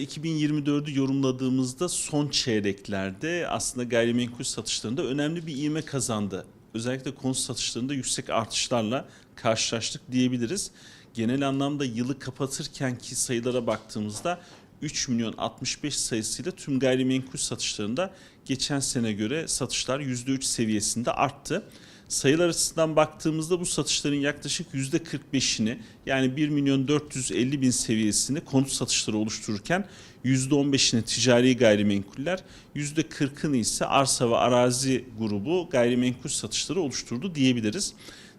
2024'ü yorumladığımızda son çeyreklerde aslında gayrimenkul satışlarında önemli bir ivme kazandı. Özellikle konut satışlarında yüksek artışlarla karşılaştık diyebiliriz. Genel anlamda yılı kapatırken ki sayılara baktığımızda 3 milyon 65 sayısıyla tüm gayrimenkul satışlarında geçen sene göre satışlar %3 seviyesinde arttı. Sayılar açısından baktığımızda bu satışların yaklaşık %45'ini yani 1 milyon 450 bin seviyesini konut satışları oluştururken %15'ini ticari gayrimenkuller, %40'ını ise arsa ve arazi grubu gayrimenkul satışları oluşturdu diyebiliriz.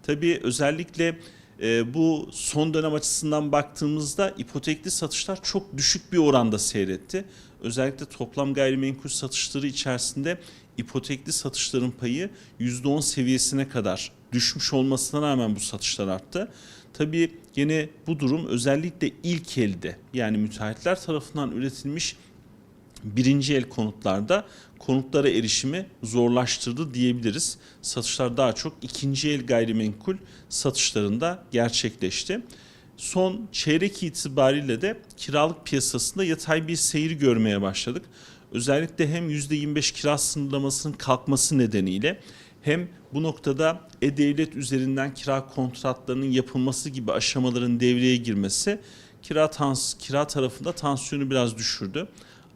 Tabii özellikle e, bu son dönem açısından baktığımızda ipotekli satışlar çok düşük bir oranda seyretti. Özellikle toplam gayrimenkul satışları içerisinde ipotekli satışların payı %10 seviyesine kadar düşmüş olmasına rağmen bu satışlar arttı. Tabii gene bu durum özellikle ilk elde yani müteahhitler tarafından üretilmiş birinci el konutlarda konutlara erişimi zorlaştırdı diyebiliriz. Satışlar daha çok ikinci el gayrimenkul satışlarında gerçekleşti. Son çeyrek itibariyle de kiralık piyasasında yatay bir seyir görmeye başladık. Özellikle hem %25 kira sınırlamasının kalkması nedeniyle hem bu noktada e-devlet üzerinden kira kontratlarının yapılması gibi aşamaların devreye girmesi kira tans kira tarafında tansiyonu biraz düşürdü.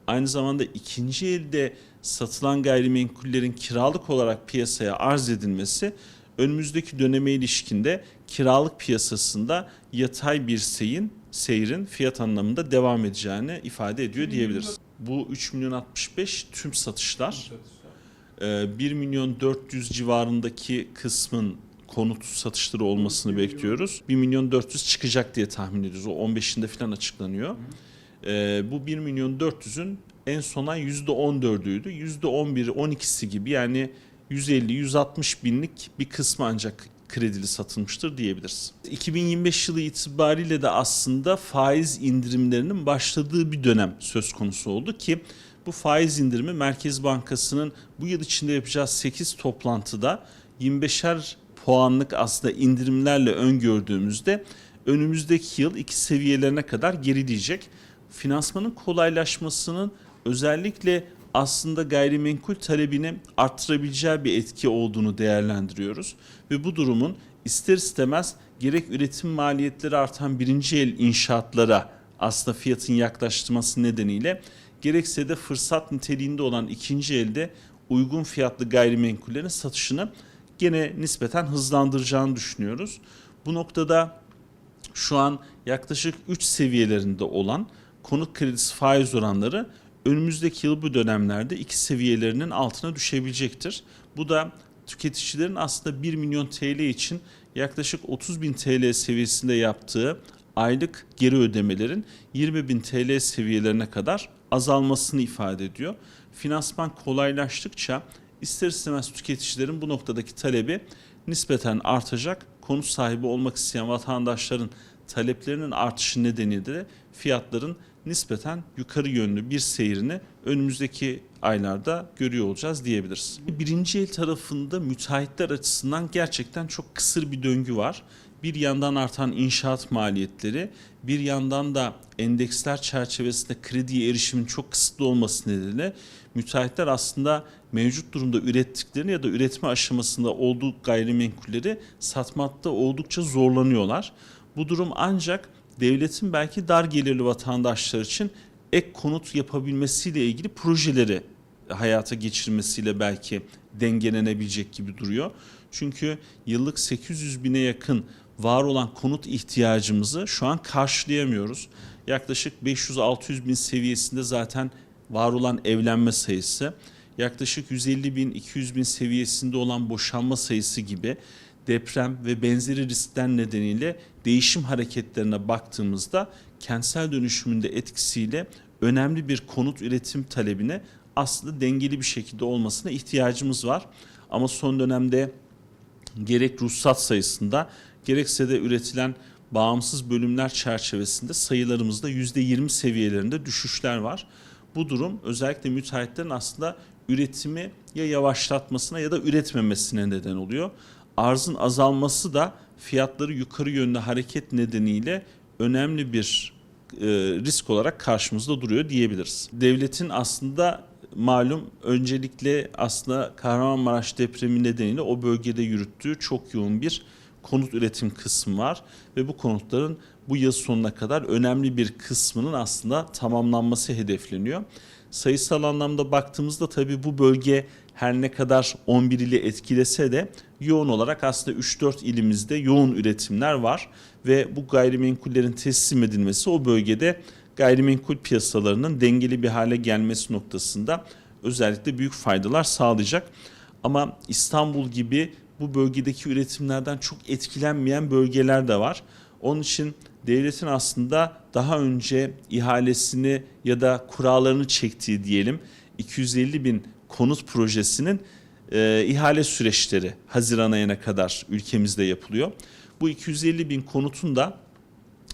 Aynı zamanda ikinci elde satılan gayrimenkullerin kiralık olarak piyasaya arz edilmesi önümüzdeki döneme ilişkinde kiralık piyasasında yatay bir seyin, seyrin fiyat anlamında devam edeceğini ifade ediyor diyebiliriz. Bu 3 milyon 65 tüm satışlar. Ee, 1 milyon 400 civarındaki kısmın konut satışları olmasını bekliyoruz. 1 milyon 400 çıkacak diye tahmin ediyoruz. O 15'inde falan açıklanıyor. Ee, bu 1 milyon 400'ün en sona %14'üydü. %11'i 12'si gibi yani 150-160 binlik bir kısmı ancak kredili satılmıştır diyebiliriz. 2025 yılı itibariyle de aslında faiz indirimlerinin başladığı bir dönem söz konusu oldu ki bu faiz indirimi Merkez Bankası'nın bu yıl içinde yapacağı 8 toplantıda 25'er puanlık aslında indirimlerle öngördüğümüzde önümüzdeki yıl iki seviyelerine kadar gerileyecek. Finansmanın kolaylaşmasının özellikle aslında gayrimenkul talebini arttırabileceği bir etki olduğunu değerlendiriyoruz. Ve bu durumun ister istemez gerek üretim maliyetleri artan birinci el inşaatlara aslında fiyatın yaklaştırması nedeniyle gerekse de fırsat niteliğinde olan ikinci elde uygun fiyatlı gayrimenkullerin satışını gene nispeten hızlandıracağını düşünüyoruz. Bu noktada şu an yaklaşık 3 seviyelerinde olan konut kredisi faiz oranları önümüzdeki yıl bu dönemlerde iki seviyelerinin altına düşebilecektir. Bu da tüketicilerin aslında 1 milyon TL için yaklaşık 30 bin TL seviyesinde yaptığı aylık geri ödemelerin 20 bin TL seviyelerine kadar azalmasını ifade ediyor. Finansman kolaylaştıkça ister istemez tüketicilerin bu noktadaki talebi nispeten artacak. Konut sahibi olmak isteyen vatandaşların taleplerinin artışı nedeniyle de fiyatların nispeten yukarı yönlü bir seyrini önümüzdeki aylarda görüyor olacağız diyebiliriz. Birinci el tarafında müteahhitler açısından gerçekten çok kısır bir döngü var. Bir yandan artan inşaat maliyetleri, bir yandan da endeksler çerçevesinde krediye erişimin çok kısıtlı olması nedeniyle müteahhitler aslında mevcut durumda ürettiklerini ya da üretme aşamasında olduğu gayrimenkulleri satmakta oldukça zorlanıyorlar. Bu durum ancak devletin belki dar gelirli vatandaşlar için ek konut yapabilmesiyle ilgili projeleri hayata geçirmesiyle belki dengelenebilecek gibi duruyor. Çünkü yıllık 800 bine yakın var olan konut ihtiyacımızı şu an karşılayamıyoruz. Yaklaşık 500-600 bin seviyesinde zaten var olan evlenme sayısı, yaklaşık 150 bin 200 bin seviyesinde olan boşanma sayısı gibi deprem ve benzeri riskler nedeniyle değişim hareketlerine baktığımızda kentsel dönüşümünde etkisiyle önemli bir konut üretim talebine aslında dengeli bir şekilde olmasına ihtiyacımız var. Ama son dönemde gerek ruhsat sayısında gerekse de üretilen bağımsız bölümler çerçevesinde sayılarımızda %20 seviyelerinde düşüşler var. Bu durum özellikle müteahhitlerin aslında üretimi ya yavaşlatmasına ya da üretmemesine neden oluyor. Arzın azalması da fiyatları yukarı yönlü hareket nedeniyle önemli bir e, risk olarak karşımızda duruyor diyebiliriz. Devletin aslında malum öncelikle aslında Kahramanmaraş depremi nedeniyle o bölgede yürüttüğü çok yoğun bir konut üretim kısmı var ve bu konutların bu yıl sonuna kadar önemli bir kısmının aslında tamamlanması hedefleniyor. Sayısal anlamda baktığımızda tabii bu bölge her ne kadar 11 ili etkilese de yoğun olarak aslında 3-4 ilimizde yoğun üretimler var ve bu gayrimenkullerin teslim edilmesi o bölgede gayrimenkul piyasalarının dengeli bir hale gelmesi noktasında özellikle büyük faydalar sağlayacak. Ama İstanbul gibi bu bölgedeki üretimlerden çok etkilenmeyen bölgeler de var. Onun için devletin aslında daha önce ihalesini ya da kurallarını çektiği diyelim 250 bin konut projesinin e, ihale süreçleri Haziran ayına kadar ülkemizde yapılıyor. Bu 250 bin konutun da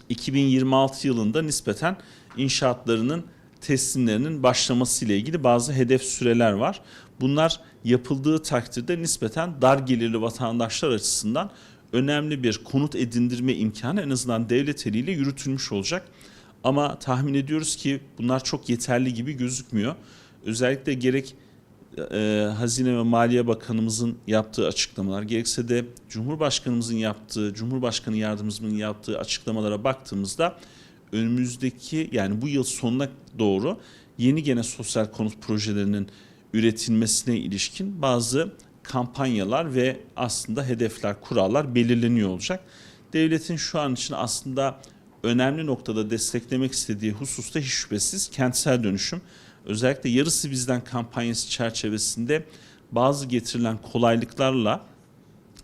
2026 yılında nispeten inşaatlarının teslimlerinin başlaması ile ilgili bazı hedef süreler var. Bunlar yapıldığı takdirde nispeten dar gelirli vatandaşlar açısından önemli bir konut edindirme imkanı en azından devlet eliyle yürütülmüş olacak. Ama tahmin ediyoruz ki bunlar çok yeterli gibi gözükmüyor. Özellikle gerek e, Hazine ve Maliye Bakanımızın yaptığı açıklamalar, gerekse de Cumhurbaşkanımızın yaptığı, Cumhurbaşkanı Yardımcımızın yaptığı açıklamalara baktığımızda önümüzdeki yani bu yıl sonuna doğru yeni gene sosyal konut projelerinin üretilmesine ilişkin bazı kampanyalar ve aslında hedefler, kurallar belirleniyor olacak. Devletin şu an için aslında önemli noktada desteklemek istediği hususta hiç şüphesiz kentsel dönüşüm. Özellikle yarısı bizden kampanyası çerçevesinde bazı getirilen kolaylıklarla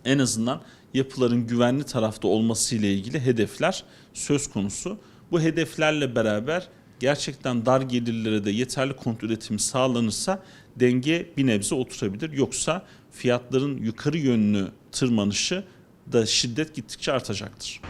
en azından yapıların güvenli tarafta olması ile ilgili hedefler söz konusu. Bu hedeflerle beraber gerçekten dar gelirlere de yeterli konut üretimi sağlanırsa denge bir nebze oturabilir. Yoksa fiyatların yukarı yönlü tırmanışı da şiddet gittikçe artacaktır.